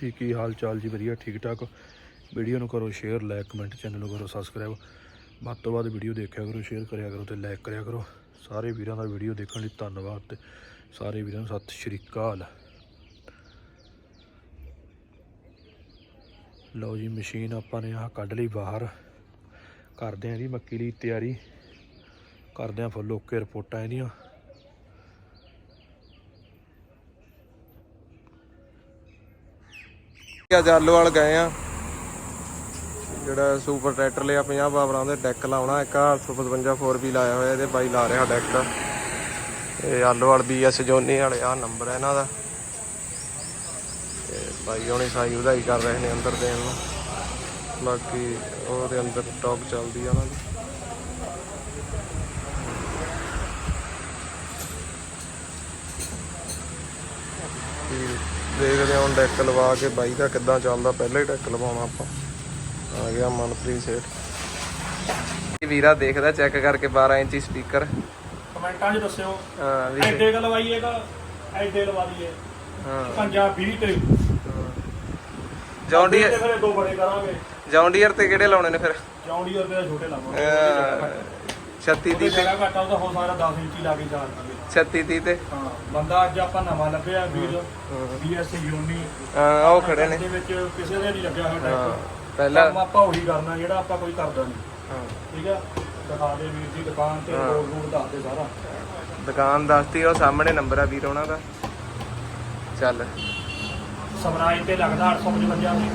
ਜੀ ਕੀ ਹਾਲ ਚਾਲ ਜੀ? ਵਧੀਆ, ਠੀਕ ਠਾਕ। ਵੀਡੀਓ ਨੂੰ ਕਰੋ ਸ਼ੇਅਰ ਲਾਈਕ ਕਮੈਂਟ ਚੈਨਲ ਨੂੰ ਕਰੋ ਸਬਸਕ੍ਰਾਈਬ ਵੱਧ ਤੋਂ ਵੱਧ ਵੀਡੀਓ ਦੇਖਿਆ ਕਰੋ ਸ਼ੇਅਰ ਕਰਿਆ ਕਰੋ ਤੇ ਲਾਈਕ ਕਰਿਆ ਕਰੋ। ਸਾਰੇ ਵੀਰਾਂ ਦਾ ਵੀਡੀਓ ਦੇਖਣ ਲਈ ਧੰਨਵਾਦ ਤੇ ਸਾਰੇ ਵੀਰਾਂ ਨੂੰ ਸਤਿ ਸ਼੍ਰੀ ਅਕਾਲ। ਲਓ ਜੀ, ਮਸ਼ੀਨ ਆਪਾਂ ਨੇ ਆਹ ਕੱਢ ਲਈ ਬਾਹਰ। ਕਰਦੇ ਆਂ ਇਹਦੀ ਮੱਕੀ ਲਈ ਤਿਆਰੀ। ਕਰਦੇ ਆਂ ਫੁੱਲ ਓਕੇ ਰਿਪੋਰਟਾਂ ਇਹਦੀਆਂ। ਅੱਜ ਆਲੋਵਾਲ ਗਏ ਆ। ਜਿਹੜਾ ਸੁਪਰ ਟਰੈਕਟਰ ਲਿਆ 50 ਪਾਵਰਾਂ ਦੇ ਡੈਕ ਲਾਉਣਾ, ਇੱਕ 855 4 ਵੀ ਲਾਇਆ ਹੋਇਆ, ਇਹਦੇ ਬਾਈ ਲਾ ਰਿਹਾ ਡੈਕ। ਇਹ ਆਲੋਵਾਲ ਬੀਐਸ ਜੋਨੀ ਵਾਲੇ ਆ ਨੰਬਰ ਹੈ ਇਹਨਾਂ ਦਾ। ਤੇ ਬਾਈ ਹੁਣੀ ਸਾਈ ਉਦਾਈ ਕਰ ਰਹੇ ਨੇ ਅੰਦਰ ਦੇਣ ਨੂੰ। ਬਾਕੀ ਉਹਦੇ ਅੰਦਰ ਟੌਪ ਚੱਲਦੀ ਆ ਉਹਨਾਂ ਦੀ ਤੇ ਦੇਖਦੇ ਹਾਂ ਹੁਣ ਡੈਕ ਲਵਾ ਕੇ ਬਾਈ ਦਾ ਕਿੱਦਾਂ ਚੱਲਦਾ ਪਹਿਲਾਂ ਹੀ ਡੈਕ ਲਵਾਉਣਾ ਆਪਾਂ। ਆ ਗਿਆ ਮਨਪ੍ਰੀਤ ਸੇਠ। ਵੀਰਾ ਦੇਖਦਾ ਚੈੱਕ ਕਰਕੇ 12 ਇੰਚੀ ਸਪੀਕਰ ਕਮੈਂਟਾਂ 'ਚ ਦੱਸਿਓ। ਹਾਂ ਵੀ ਐਡੇ ਕ ਲਵਾਈਏਗਾ ਐਡੇ ਲਵਾ ਦਈਏ। ਹਾਂ। ਪੰਜਾਬ 20 ਤੇ। ਜੌਨ ਤੇ ਡੀਅਰ ਫਿਰ ਦੋ ਬੜੇ ਕਰਾਂਗੇ। ਜੌਨ ਡੀਅਰ ਤੇ ਕਿਹੜੇ ਲਾਉਣੇ ਨੇ ਫਿਰ? ਜੌਂਡੀਅਰ ਦੇ ਛੋਟੇ ਲਾਵਾਂਗੇ। 36 ਉਹਦੀ ਦੀ ਤੇ ਜਗ੍ਹਾ ਘੱਟ ਉਹਦਾ ਹੋ ਸਕਦਾ 10 ਇੰਚੀ ਲਾ ਕੇ ਜਾ ਦਈਏ 36 ਦੀ ਤੇ? ਹਾਂ ਬੰਦਾ ਅੱਜ ਆਪਾਂ ਨਵਾਂ ਲੱਭਿਆ ਵੀਰ ਬੀਐਸ ਯੂਨੀ। ਹਾਂ ਉਹ ਖੜੇ ਨੇ। ਦੇ ਵਿੱਚ ਕਿਸੇ ਦੇ ਨਹੀਂ ਲੱਗਿਆ ਹੋਇਆ ਹਾਂ ਪਹਿਲਾਂ ਕੰਮ ਆਪਾਂ ਉਹੀ ਕਰਨਾ ਜਿਹੜਾ ਆਪਾਂ ਕੋਈ ਕਰਦਾ ਨਹੀਂ। ਹਾਂ, ਠੀਕ ਆ? ਦਿਖਾ ਦੇ ਵੀਰ ਦੀ ਦੁਕਾਨ ਤੇ ਰੋਡ ਰੂਡ ਦੱਸ ਦੇ ਸਾਰਾ। ਦੁਕਾਨ ਦੱਸਤੀ ਉਹ ਸਾਹਮਣੇ ਨੰਬਰ ਆ ਵੀਰ ਉਹਨਾਂ ਦਾ। ਚੱਲ। ਸਵਰਾਜ ਤੇ ਲੱਗਦਾ 855 ਸੀ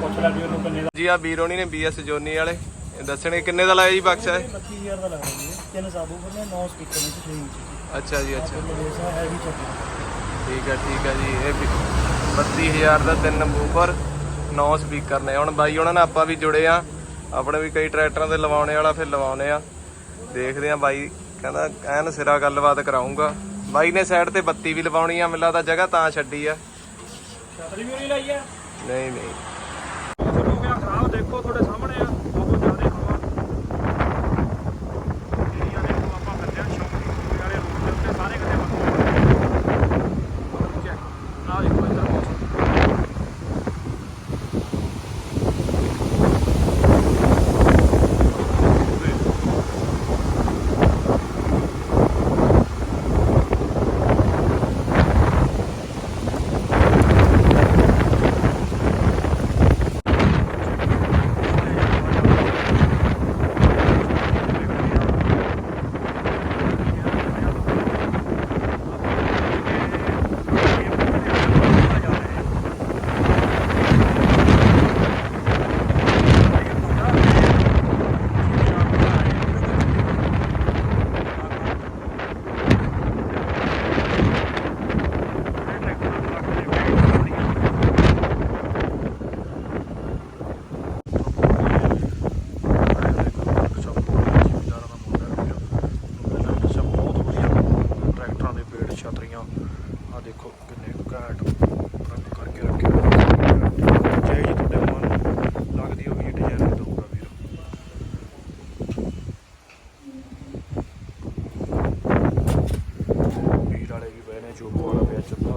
ਪੁੱਛ ਲੈ ਵੀਰ ਨੂੰ ਕਿੰਨੇ ਦਾ। ਜੀ ਆ ਵੀਰ ਹੋਣੀ ਨੇ ਬੀਐਸ ਜੋਨੀ ਵਾਲੇ। ਇਹ ਦੱਸਣੇ ਕਿੰਨੇ ਦਾ ਲਾਇਆ ਜੀ ਬਕਸਾ ਇਹ 32000 ਦਾ ਲੱਗਦਾ ਜੀ। ਤਿੰਨ ਸਾਬੂ ਬਣੇ 9 ਸਪੀਕਰ 6 ਇੰਚ ਅੱਛਾ ਜੀ ਅੱਛਾ। ਮੇਰਾ ਹੈ ਵੀ ਚੱਕੀ ਠੀਕ ਹੈ ਠੀਕ ਹੈ ਜੀ ਇਹ ਵੀ 32000 ਦਾ ਤਿੰਨ ਬੂਫਰ 9 ਸਪੀਕਰ ਨੇ। ਹੁਣ ਬਾਈ ਉਹਨਾਂ ਨਾਲ ਆਪਾਂ ਵੀ ਜੁੜੇ ਆ ਆਪਣੇ ਵੀ ਕਈ ਟਰੈਕਟਰਾਂ ਦੇ ਲਵਾਉਣੇ ਵਾਲਾ ਫਿਰ ਲਵਾਉਣੇ ਆ। ਦੇਖਦੇ ਆ ਬਾਈ ਕਹਿੰਦਾ ਐਨ ਸਿਰਾ ਗੱਲਬਾਤ ਕਰਾਉਂਗਾ ਬਾਈ ਨੇ ਸਾਈਡ ਤੇ ਬੱਤੀ ਵੀ ਲਵਾਉਣੀ ਆ ਲੱਗਦਾ ਜਗ੍ਹਾ ਤਾਂ ਛੱਡੀ ਆ। ਛਤਰੀ ਵੀ ਨਹੀਂ ਲਾਈ ਆ? ਨਹੀਂ ਨਹੀਂ ਮੌਸਮ ਹੋ ਗਿਆ ਖਰਾਬ ਦੇਖੋ ਤੁਹਾਡੇ ਸਾਹਮਣੇ ਆ ਬਹੁਤ ਜ਼ਿਆਦਾ ਹਵਾ ਏਰੀਆ ਦੇਖੋ ਆਪਾਂ ਕੱਢਿਆ ਸ਼ੌਂਕੀ ਵਾਲੇ ਰੋਡ ਦੇ ਉੱਤੇ ਸਾਰੇ ਕਿਤੇ ਬੰਦ ਆ ਦੇਖੋ ਇੱਧਰ ਮੌਸਮ ਟਰੈਕਟਰਾਂ ਦੇ ਪੇੜ ਛਤਰੀਆਂ ਆ ਦੇਖੋ ਕਿੰਨੇ ਕੁ ਘੈਂਟ ਰੰਗ ਕਰਕੇ ਰੱਖੇ ਹੋਏ ਨੇ। ਜੇ ਜੀ ਤੁਹਾਡੇ ਮਨ ਨੂੰ ਲੱਗਦੀ ਹੋਵੇ ਡਿਜ਼ਾਈਨ ਦਊਗਾ ਵੀਰ ਵੀਰ ਵਾਲੇ ਵੀ ਪਏ ਨੇ ਚੋਬੋ ਵਾਲਾ ਪਿਆ ਚੱਲਦਾ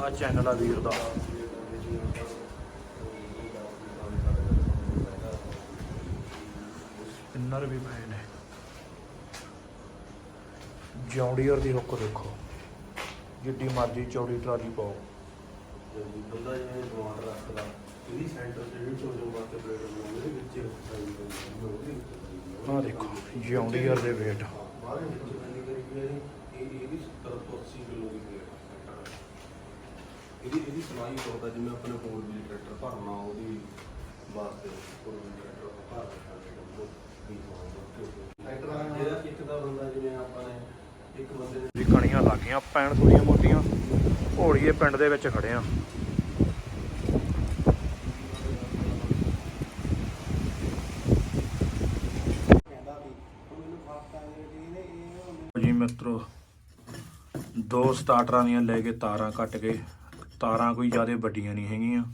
ਆ ਚੈਨਲ ਆ ਵੀਰ ਦਾ। ਸਪਿਨਰ ਵੀ ਪਏ ਨੇ ਜੌਂਡੀਅਰ ਦੀ ਹੁੱਕ ਦੇਖੋ। ਜਿੱਡੀ ਮਰਜ਼ੀ ਚੌੜੀ ਟਰਾਲੀ ਪਾਓ। ਬੰਦਾ ਜਿਵੇਂ ਜਵਾਨ ਰੱਖਦਾ ਇਹਦੀ ਸੈਂਟਰ ਤੇ ਜਿਹੜੀ ਚੋਜੋ ਵਾਸਤੇ ਬਲੇਡ ਹੁੰਦੀ ਉਹਦੇ ਵਿੱਚ ਆ ਦੇਖੋ ਜੌਂਡੀਅਰ ਦੇ ਵੇਟ ਬਾਹਰ ਵਿੱਚ ਬੰਦੀ ਕਰੀ ਗਈ ਹੈ ਇਹ ਇਹਦੀ 70 ਤੋਂ 80 ਕਿਲੋ ਦੀ ਪਲੇਟ ਇਹਦੀ ਇਹਦੀ ਸਮਾਈ ਕਰਦਾ ਜਿਵੇਂ ਆਪਣੇ ਕੋਲ ਵੀ ਟਰੈਕਟਰ ਭਰਨਾ ਉਹਦੀ ਵਾਸਤੇ ਕੋਈ ਜਿਹੜਾ ਭਾਰ ਰੱਖਾਂਗੇ ਉਹ ਵੀ ਹੋਊਗਾ ਜਿਹੜਾ ਇੱਕ ਦਾ ਬੰਦਾ ਜਿਵੇਂ ਆਪਾਂ ਨੇ ਇੱਕ ਬੰਦੇ ਨੇ ਵੀ ਕਣੀਆਂ ਲੱਗ ਗਈਆਂ ਪੈਣ ਥੋੜੀਆਂ ਮੋਟੀਆਂ ਘੋੜੀਏ ਪਿੰਡ ਦੇ ਵਿੱਚ ਖੜੇ ਆ। ਜੀ ਮਿੱਤਰੋ ਦੋ ਸਟਾਰਟਰਾਂ ਦੀਆਂ ਲੈ ਕੇ ਤਾਰਾਂ ਕੱਟ ਕੇ ਤਾਰਾਂ ਕੋਈ ਜ਼ਿਆਦਾ ਵੱਡੀਆਂ ਨਹੀਂ ਹੈਗੀਆਂ।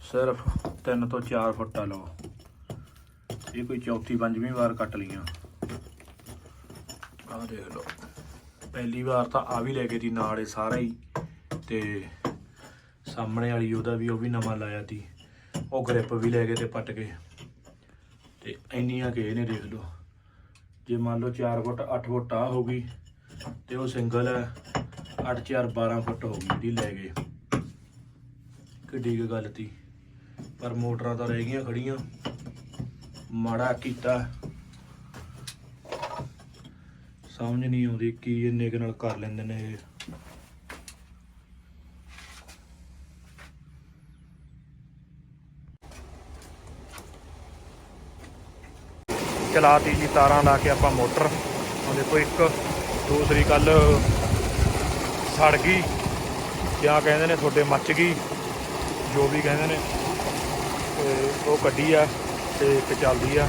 ਸਿਰਫ 3 ਤੋਂ 4 ਆ ਲਓ। ਇਹ ਕੋਈ ਚੌਥੀ, ਪੰਜਵੀਂ ਵਾਰ ਕੱਟ ਲਈਆਂ। ਆਹ ਦੇਖ ਲਓ। ਪਹਿਲੀ ਵਾਰ ਤਾਂ ਆ ਵੀ ਲੈ ਕੇ ਦੀ ਨਾਲ ਇਹ ਸਾਰਾ ਹੀ। ਤੇ ਸਾਹਮਣੇ ਵਾਲੀ ਉਹਦਾ ਵੀ, ਉਹ ਵੀ ਨਵਾਂ ਲਾਇਆ ਤੀ। ਉਹ ਗ੍ਰਿਪ ਵੀ ਲੈ ਕੇ ਤੇ ਪੱਟ ਕੇ। ਤੇ ਇੰਨੀਆਂ ਕਿ ਨੇ ਦੇਖ ਲਓ। ਜੇ ਮੰਨ ਲਓ 4 ਫੁੱਟ 8 ਫੁੱਟ ਆ ਹੋ ਗਈ, ਤੇ ਉਹ ਸਿੰਗਲ ਹੈ 8 4 12 ਫੁੱਟ ਹੋ ਗਈ ਇਹਦੀ ਲੈ ਗਏ ਕਿੱਡੀ ਕੁ ਗੱਲ ਤੀ। ਪਰ ਮੋਟਰਾਂ ਤਾਂ ਰਹਿ ਗਈਆਂ ਖੜੀਆਂ। ਮਾੜਾ ਕੀਤਾ। ਸਮਝ ਨਹੀਂ ਆਉਂਦੀ ਕੀ ਇੰਨੇ ਕੁ ਨਾਲ ਕਰ ਲੈਂਦੇ ਨੇ ਇਹ। ਚਲਾਤੀ ਜੀ ਤਾਰਾਂ ਲਾ ਕੇ ਆਪਾਂ ਮੋਟਰ। ਉਹ ਦੇਖੋ ਇੱਕ, ਦੂਸਰੀ ਕੱਲ ਸੜ ਗਈ ਕਿਆ ਕਹਿੰਦੇ ਨੇ ਤੁਹਾਡੇ ਮੱਚ ਗਈ, ਜੋ ਵੀ ਕਹਿੰਦੇ ਨੇ, ਤੇ ਉਹ ਕੱਢੀ ਆ ਤੇ ਇੱਕ ਚੱਲਦੀ ਆ।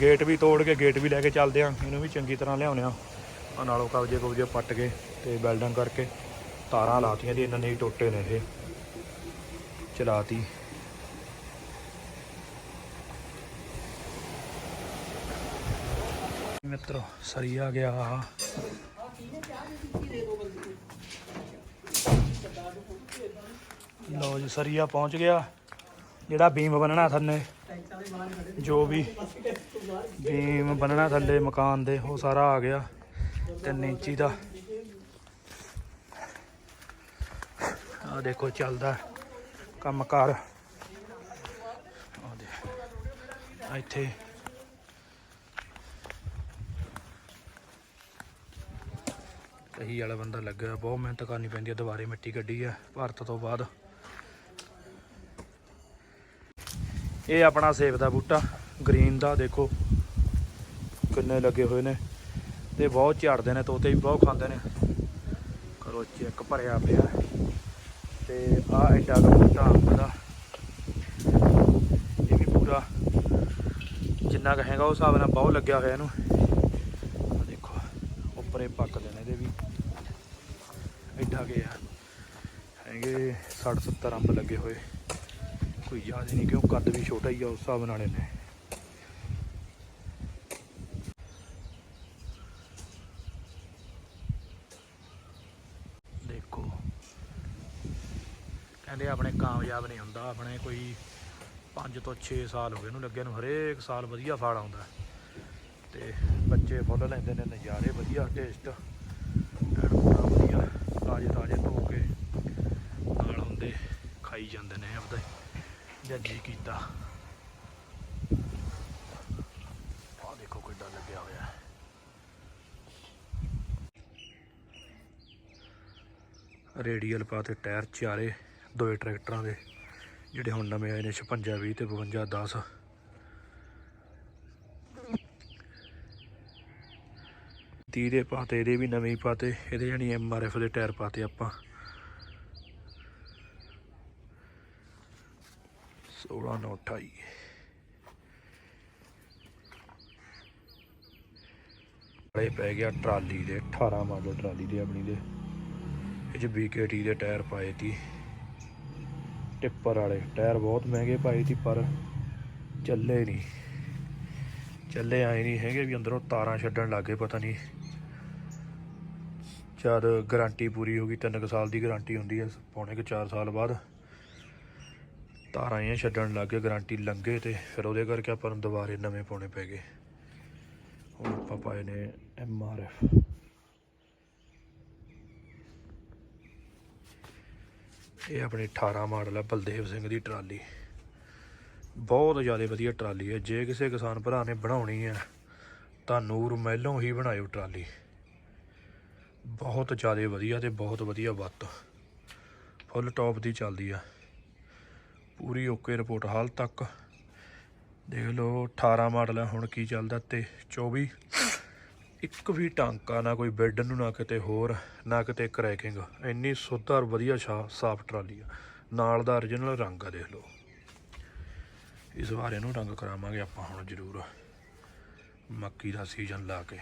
ਗੇਟ ਵੀ ਤੋੜ ਕੇ ਗੇਟ ਵੀ ਲੈ ਕੇ ਚੱਲਦੇ ਆ, ਇਹਨੂੰ ਵੀ ਚੰਗੀ ਤਰ੍ਹਾਂ ਲਿਆਉਣੇ ਆ। ਆ ਨਾਲੋਂ ਕਬਜੇ ਕਬਜੇ ਪੱਟ ਕੇ ਤੇ ਵੈਲਡਿੰਗ ਕਰਕੇ ਤਾਰਾਂ ਲਾਤੀਆਂ ਦੀ ਇਹਨਾਂ ਨੇ ਹੀ ਟੋਟੇ ਨੇ ਇਹ। ਚਲਾਤੀ। ਮਿੱਤਰੋ, ਸਰੀ ਆ ਗਿਆ ਲਓ ਜੀ ਸਰੀਆ ਪਹੁੰਚ ਗਿਆ। ਜਿਹੜਾ ਬੀਮ ਬੰਨਣਾ ਥੱਲੇ, ਜੋ ਵੀ ਬੀਮ ਬੰਨਣਾ ਥੱਲੇ ਮਕਾਨ ਦੇ, ਉਹ ਸਾਰਾ ਆ ਗਿਆ 3 ਇੰਚੀ ਦਾ। ਆ ਦੇਖੋ, ਚੱਲਦਾ ਕੰਮ ਕਾਰ ਇੱਥੇ ਕਹੀ ਵਾਲਾ ਬੰਦਾ ਲੱਗਾ ਬਹੁਤ ਮਿਹਨਤ ਕਰਨੀ ਪੈਂਦੀ ਹੈ ਦੁਬਾਰੇ ਮਿੱਟੀ ਕੱਢੀ ਆ, ਭਾਰਤ ਤੋਂ ਬਾਅਦ। ਇਹ ਆਪਣਾ ਸੇਬ ਦਾ ਬੂਟਾ ਗ੍ਰੀਨ ਦਾ, ਦੇਖੋ ਕਿੰਨੇ ਲੱਗੇ ਹੋਏ ਨੇ। ਤੇ ਬਹੁਤ ਝਾੜਦੇ ਨੇ, ਤੋਤੇ ਵੀ ਬਹੁਤ ਖਾਂਦੇ ਨੇ। ਕਰੋ ਚੈੱਕ ਭਰਿਆ ਪਿਆ। ਤੇ ਆ ਐਡਾ ਬੂਟਾ ਅੰਬ ਦਾ। ਇਹ ਵੀ ਪੂਰਾ ਜਿੰਨਾ ਕੁ ਹੈਗਾ ਉਸ ਹਿਸਾਬ ਨਾਲ ਬਹੁਤ ਲੱਗਿਆ ਹੋਇਆ ਇਹਨੂੰ ਆਹ ਦੇਖੋ ਉੱਪਰੇ ਪੱਕਦੇ ਨੇ ਇਹਦੇ ਵੀ ਐਡਾ ਕੇ ਆ ਹੈਗੇ 60 70 ਅੰਬ ਲੱਗੇ ਹੋਏ। ਕੋਈ ਯਾਦ ਨਹੀਂ ਕਿਉਂ, ਕੱਦ ਵੀ ਛੋਟਾ ਹੀ ਆ ਉਸ ਹਿਸਾਬ ਨਾਲ ਇਹਨੇ। ਦੇਖੋ। ਕਹਿੰਦੇ ਆਪਣੇ ਕਾਮਯਾਬ ਨਹੀਂ ਹੁੰਦਾ, ਆਪਣੇ ਕੋਈ 5 ਤੋਂ 6 ਸਾਲ ਹੋ ਗਏ ਇਹਨੂੰ ਲੱਗਿਆ ਨੂੰ, ਹਰੇਕ ਸਾਲ ਵਧੀਆ ਫਲ ਆਉਂਦਾ। ਤੇ ਬੱਚੇ ਫੁੱਲ ਲੈਂਦੇ ਨੇ, ਨਜ਼ਾਰੇ ਵਧੀਆ ਟੇਸਟ ਐਨ ਪੂਰਾ ਵਧੀਆ ਤਾਜ਼ੇ ਤਾਜ਼ੇ ਧੋ ਕੇ। ਨਾਲ ਹੁੰਦੇ, ਖਾਈ ਜਾਂਦੇ ਨੇ ਆਪਦਾ। ਜੀ ਕੀਤਾ। ਆ ਦੇਖੋ ਕਿੱਡਾ ਲੱਗਿਆ ਹੋਇਆ ਹੈ। ਰੇਡੀਅਲ ਪਾ ਤੇ ਟਾਇਰ ਚਾਰੇ ਦੋਏ ਟਰੈਕਟਰਾਂ ਦੇ, ਜਿਹੜੇ ਹੁਣ ਨਵੇਂ ਆਏ ਨੇ 56 20 ਤੇ 52 10 ਤੀਹ ਦੇ ਪਾਤੇ ਇਹਦੇ ਵੀ ਨਵੇਂ ਹੀ ਪਾਤੇ ਇਹਦੇ ਜਾਨੀ ਐਮ ਆਰ ਐਫ ਦੇ ਟਾਇਰ ਪਾਤੇ ਆਪਾਂ। 16 ਨੌ 28 ਵਾਲੇ ਪੈ ਗਿਆ ਟਰਾਲੀ ਦੇ 18 ਮਾਡਲ ਟਰਾਲੀ ਦੇ ਆਪਣੀ ਦੇ। ਇਹ ਚ BKT ਦੇ ਟਾਇਰ ਪਾਏ ਤੀ ਟਿੱਪਰ ਵਾਲੇ, ਟਾਇਰ ਬਹੁਤ ਮਹਿੰਗੇ ਪਾਏ ਤੀ ਪਰ ਚੱਲੇ ਨਹੀਂ ਚੱਲੇ ਆਏ ਨਹੀਂ ਹੈਗੇ ਵੀ ਅੰਦਰੋਂ ਤਾਰਾਂ ਛੱਡਣ ਲੱਗੇ ਪਤਾ ਨਹੀਂ ਜਦ ਗਾਰੰਟੀ ਪੂਰੀ ਹੋ ਗਈ 3 ਸਾਲ ਦੀ ਗਾਰੰਟੀ ਹੁੰਦੀ ਹੈ, ਪੌਣੇ ਕਿ 4 ਸਾਲ ਬਾਅਦ। ਤਾਰਾਂ ਇਹ ਛੱਡਣ ਗਏ, ਗਾਰੰਟੀ ਲੰਘੇ ਤੇ ਫਿਰ ਉਹਦੇ ਕਰਕੇ ਆਪਾਂ ਨੂੰ ਦੁਬਾਰੇ ਨਵੇਂ ਪਾਉਣੇ ਪੈ ਗਏ। ਹੁਣ ਆਪਾਂ ਪਾਏ ਨੇ ਐਮ ਆਰ ਐਫ। ਇਹ ਆਪਣੇ 18 ਮਾਡਲ ਹੈ ਬਲਦੇਵ ਸਿੰਘ ਦੀ ਟਰਾਲੀ। ਬਹੁਤ ਜ਼ਿਆਦਾ ਵਧੀਆ ਟਰਾਲੀ ਹੈ ਜੇ ਕਿਸੇ ਕਿਸਾਨ ਭਰਾ ਨੇ ਬਣਾਉਣੀ ਹੈ ਤਾਂ ਨੂਰ ਮਹਿਲੋਂ ਹੀ ਬਣਾਇਓ ਟਰਾਲੀ। ਬਹੁਤ ਜ਼ਿਆਦਾ ਵਧੀਆ ਤੇ ਬਹੁਤ ਵਧੀਆ ਵੱਤ। ਫੁੱਲ ਟੌਪ ਦੀ ਚੱਲਦੀ ਆ। ਪੂਰੀ ਓਕੇ ਰਿਪੋਰਟ ਹਾਲ ਤੱਕ। ਦੇਖ ਲਓ 18 ਮਾਡਲ ਆ, ਹੁਣ ਕੀ ਚੱਲਦਾ ਤੇ 24 ਇੱਕ ਵੀ ਟਾਂਕਾ ਨਾ ਕੋਈ ਬੈੱਡ ਨੂੰ, ਨਾ ਕਿਤੇ ਹੋਰ, ਨਾ ਕਿਤੇ ਕਰੈਕਿੰਗ। ਇੰਨੀ ਸੁਧਾਰ ਵਧੀਆ ਸ਼ਾ- ਸਾਫ਼ ਟਰਾਲੀ ਆ। ਨਾਲ ਦਾ origignal ਰੰਗ ਆ, ਦੇਖ ਲਓ। ਇਸ ਵਾਰ ਇਹਨੂੰ ਰੰਗ ਕਰਾਵਾਂਗੇ ਆਪਾਂ ਹੁਣ ਜ਼ਰੂਰ। ਮੱਕੀ ਦਾ ਸੀਜ਼ਨ ਲਾ ਕੇ।